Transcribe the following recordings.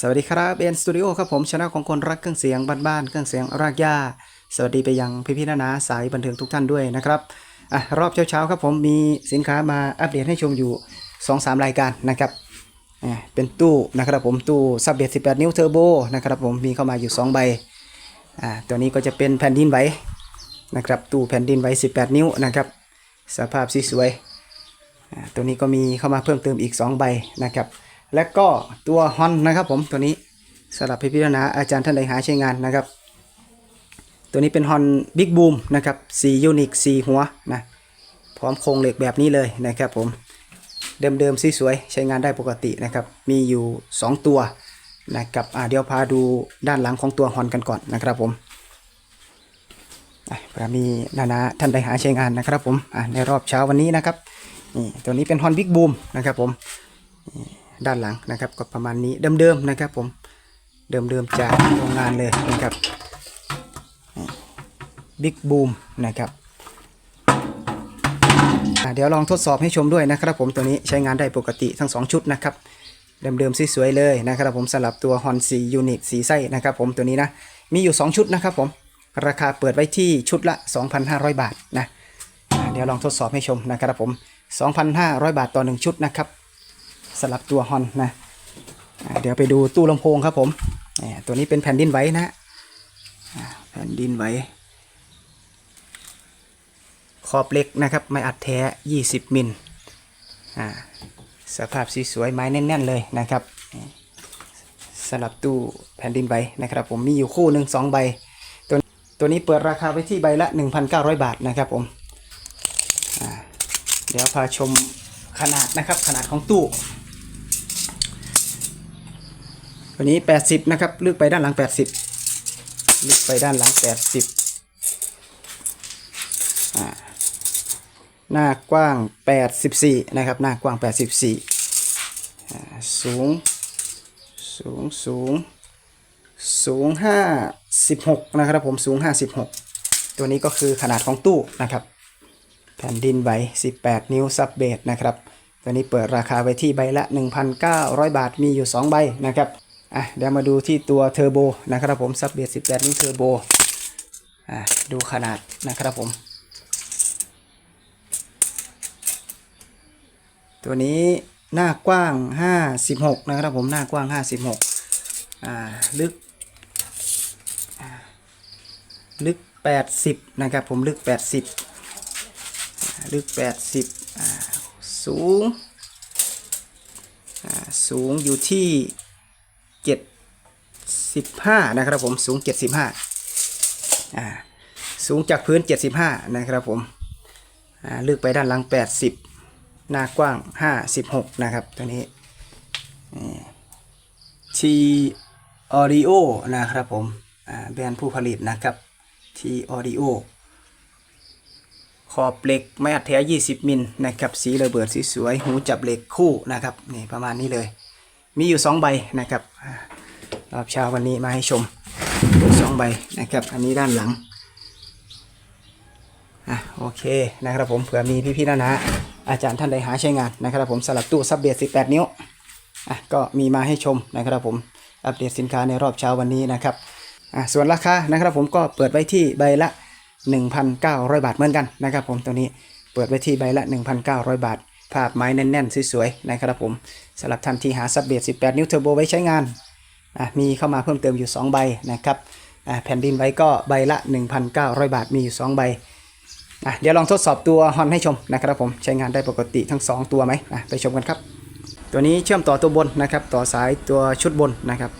สวัสดีครับเอ็นสตูดิโอครับผมช anel ของคนรักเครื่องเสียงบ้านๆเครื่องเสียงรากหญ้า สวัสดีไปยังพี่ๆนานาสายบันเทิงทุกท่านด้วยนะครับอะรอบเช้าๆครับผมมีสินค้ามาอัปเดตให้ชมอยู่ 2-3 รายการนะครับเป็นตู้นะครับผมตู้ซับเบียส18 นิ้วเทอร์โบนะครับผมมีเข้ามาอยู่ 2 ใบอ่าตัวนี้ก็จะเป็นแผ่นดินไหวนะครับตู้แผ่นดินไหว18 นิ้วนะครับสภาพสวยๆตัวนี้ก็มีเข้ามาเพิ่มเติมอีก 2 ใบนะครับ และก็ตัวฮอนนะครับผมตัวนี้สำหรับพิพิธนาอาจารย์ท่านใดหาใช้งานนะครับ ตัวนี้เป็นฮอนบิ๊กบูมนะครับ4ยูนิค4หัวนะพร้อมโครงเหล็กแบบนี้เลยนะครับผมเดิมๆสวยๆใช้งานได้ปกตินะครับ มีอยู่ 2 ตัวนะครับเดี๋ยวพาดูด้านหลังของตัวฮอนกันก่อนนะครับผมอะเผื่อมีนานาท่านใดหาใช้งานนะครับผมในรอบเช้าวันนี้นะครับนี่ตัวนี้เป็นฮอนบิ๊กบูมนะครับผม ด้านหลังนะครับ ก็ประมาณนี้เดิมๆนะครับ ผมเดิมๆจากโรงงานเลยนะครับบิ๊กบูมนะครับเดี๋ยวลองทดสอบให้ชมด้วยนะครับ ผมตัวนี้ใช้งานได้ปกติทั้ง 2 ชุดนะครับเดิมๆสวยๆเลยนะครับ ผมสำหรับตัวฮอน4ยูนิตสีไส้นะครับ ผมตัวนี้นะมีอยู่ 2 ชุดนะครับ ผมราคาเปิดไว้ที่ชุดละ 2,500 บาทนะเดี๋ยวลองทดสอบให้ชมนะครับผม 2,500 บาทต่อ 1 ชุดนะครับ สลับตัวฮอนนะเดี๋ยวไปดูตู้ลำโพงครับผมตัวนี้เป็นแผ่นดินไหวนะแผ่นดินไหวขอบเล็กนะครับ ไม่อัดแท้ 20 มิลสภาพสีสวยไม้แน่นๆเลยนะครับสลับตู้แผ่นดินไหวนะครับ ผมมีอยู่คู่หนึ่งสองใบ ตัวตัวนี้เปิดราคาไว้ที่ใบละ 1,900 บาทนะครับผมเดี๋ยวพาชมขนาดนะครับขนาดของตู้ ตัวนี้ 80 นะครับเลึกไปด้านหลัง 80ลึกไปด้านหลัง 80อ่าหน้ากว้าง 84 นะครับ หน้ากว้าง 84 สูง สูง สูง สูง 56 นะครับผม สูง 56 ตัวนี้ก็คือขนาดของตู้นะครับ แผ่นดินไหว18 นิ้วซับเบสนะครับ ตัวนี้เปิดราคาไว้ที่ใบละ 1,900 บาท มีอยู่ 2 ใบนะครับ อะเดี๋ยวมาดูที่ตัวเทอร์โบนะครับผมซับเบียด18 นิ้วเทอร์โบอะดูขนาดนะครับผม ตัวนี้หน้ากว้าง 56 นะครับผมหน้ากว้าง 56อ่าลึกลึก 80 นะครับผมลึก 80 ลึก 80อ่าสูงอยู่ที่าสูงอยู่ที่75นะครับผมสูง75อ่าสูงจากพื้น75นะครับผมอ่าลึกไปด้านหลัง80หน้ากว้าง56นะครับตัวนี้ทีออดิโอนะครับผมอ่าแบรนด์ผู้ผลิตนะครับทีออดิโอขอบเหล็กไม้อัดแท้ 20 มิลนะครับ สีระเบิดสีสวย หูจับเหล็กคู่นะครับ นี่ประมาณนี้เลย มีอยู่ 2 ใบนะครับรอบเช้าวันนี้มาให้ชมสองใบนะครับ อันนี้ด้านหลังอะโอเคนะครับผมเผื่อมีพี่ๆนะนะอาจารย์ท่านใดหาใช้งานนะครับผมสลับตู้ซับเบส18 นิ้วอะก็มีมาให้ชมนะครับผมอัปเดตสินค้าในรอบเช้าวันนี้นะครับอะส่วนราคานะครับผมก็เปิดไว้ที่ใบละ 1,900 บาทเหมือนกันนะครับผมตัวนี้เปิดไว้ที่ใบละ 1,900 บาท ภาพไม้แน่นๆสวยๆนะครับผม สำหรับท่านที่หาซับเบส18 นิ้วเทอร์โบไว้ใช้งานมีเข้ามาเพิ่มเติมอยู่ 2 ใบนะครับแผ่นดินไว้ก็ใบละ 1,900 บาทมีอยู่ 2 ใบ เดี๋ยวลองทดสอบตัวฮอนให้ชมนะครับผมใช้งานได้ปกติทั้ง 2 ตัวไหมไปชมกันครับ ตัวนี้เชื่อมต่อตัวบนนะครับ ต่อสายตัวชุดบนนะครับ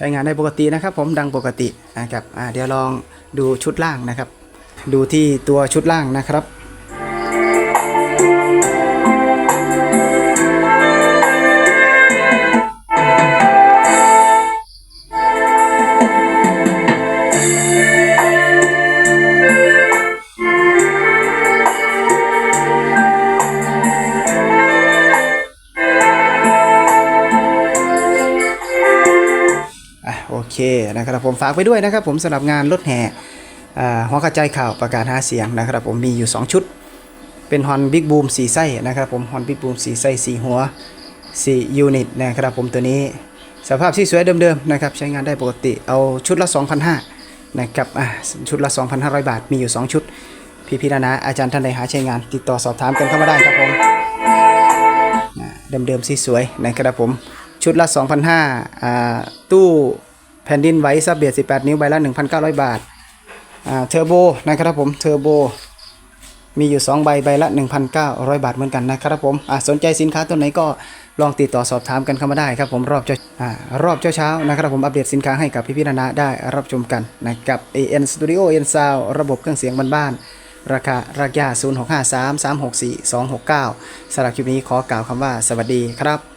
ช้งานได้ปกตินะครับ ผมดังปกตินะครับเดี๋ยวลองดูชุดล่างนะครับ ดูที่ตัวชุดล่างนะครับ เคนะครับผมฝากไปด้วยนะครับผมสำหรับงานรถแห่หัวกระจายข่าวประกาศหาเสียงนะครับผมมีอยู่ 2 ชุด เป็นฮอนบิ๊กบูมสีไส้นะครับผมฮอนบิ๊กบูมสีไส้สีหัว4ยูนิตนะครับผมตัวนี้สภาพที่สวยเดิมๆนะครับใช้งานได้ปกติเอาชุดละ 2,500นะครับอะชุดละ 2,500 บาทมีอยู่ 2 ชุด พี่พี่นานาอาจารย์ท่านใดหาใช้งานติดต่อสอบถามกันเข้ามาได้ครับผมเดิมๆสีสวยนะครับผมชุดละ 2,500อ่าตู้ ผ่นดินไหวซับเบียด18 นิ้วใบละ 1,900 บาท อ่า เทอร์โบนะครับผม เทอร์โบ มีอยู่ 2 ใบ ใบละ 1,900 บาทเหมือนกันนะครับผม อะสนใจสินค้าตัวไหนก็ลองติดต่อสอบถามกันเข้ามาได้ครับผมรอบเจ้า อ่า รอบเจ้าเช้านะครับผม อัปเดตสินค้าให้กับพี่พี่นานาได้รับชมกันนะครับ AN Studio AN Sound ระบบเครื่องเสียงบ้านๆ ราคารากยา0653 364 269สำหรับคลิปนี้ขอกล่าวคำว่าสวัสดีครับ